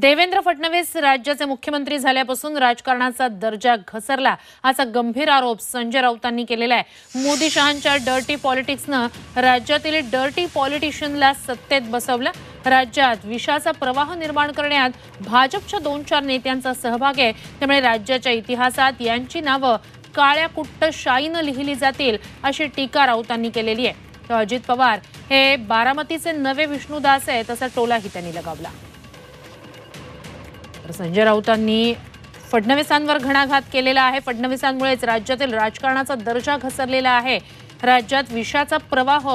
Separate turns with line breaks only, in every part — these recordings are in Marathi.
देवेंद्र फडणवीस राज्याचे मुख्यमंत्री झाल्यापासून राजकारणाचा दर्जा घसरला. असा गंभीर आरोप संजय राऊतांनी केलेला आहे. मोदी शहांच्या डर्टी पॉलिटिक्सनं राज्यातील डर्टी पॉलिटिशियनला सत्तेत बसवलं. राज्यात विषाचा प्रवाह निर्माण करण्यात भाजपच्या दोन चार नेत्यांचा सहभाग आहे. त्यामुळे राज्याच्या इतिहासात यांची नावं काळ्या कुट्ट शाईनं लिहिली जातील अशी टीका राऊतांनी केलेली आहे. तर अजित पवार हे बारामतीचे नवे विष्णुदास आहेत असा टोलाही त्यांनी लगावला. तर संजय राऊतांनी फडणवीसांवर घणाघात केलेला आहे. फडणवीसांमुळेच राज्यातील राजकारणाचा दर्जा घसरलेला आहे. राज्यात विषाचा प्रवाह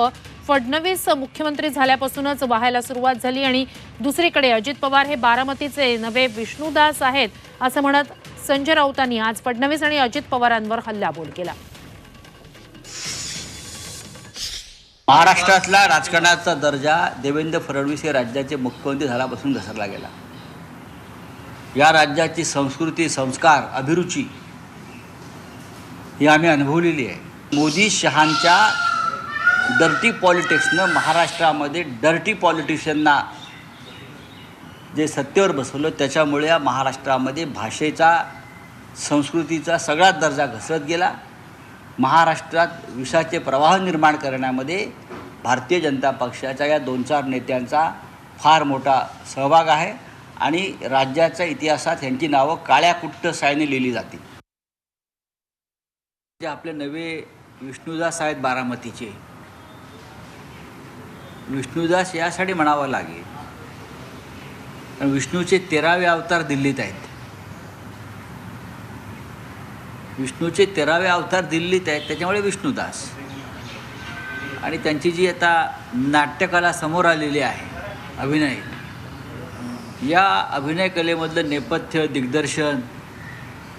फडणवीस मुख्यमंत्री झाल्यापासूनच वाहायला सुरुवात झाली आणि दुसरीकडे अजित पवार हे बारामतीचे नवे विष्णुदास आहेत असं म्हणत संजय राऊतांनी आज फडणवीस आणि अजित पवारांवर हल्लाबोल केला.
महाराष्ट्रातला राजकारणाचा दर्जा देवेंद्र फडणवीस हे राज्याचे मुख्यमंत्री झाल्यापासून घसरला गेला. या राज्याची संस्कृती संस्कार अभिरुची ही आम्ही अनुभवलेली आहे. मोदी शहांच्या डर्टी पॉलिटिक्सनं महाराष्ट्रामध्ये डर्टी पॉलिटिशियनना जे सत्तेवर बसवलं त्याच्यामुळे या महाराष्ट्रामध्ये भाषेचा संस्कृतीचा सगळाच दर्जा घसरत गेला. महाराष्ट्रात विषाचे प्रवाह निर्माण करण्यामध्ये भारतीय जनता पक्षाच्या या दोन चार नेत्यांचा फार मोठा सहभाग आहे. आणि राज्याच्या इतिहासात यांची नावं काळ्या कुट्ट सायने लिहिली जातील. जे आपले नवे विष्णुदास आहेत बारामतीचे. विष्णुदास यासाठी म्हणावं लागेल. कारण विष्णूचे तेरावे अवतार दिल्लीत आहेत. विष्णूचे तेरावे अवतार दिल्लीत आहेत त्याच्यामुळे विष्णुदास. आणि त्यांची जी आता नाट्यकला समोर आलेली आहे अभिनय. या अभिनय कलेमधलं नेपथ्य दिग्दर्शन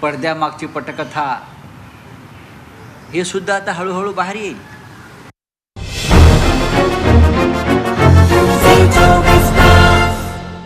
पडद्यामागची पटकथा हे सुद्धा आता हळूहळू बाहेर येईल.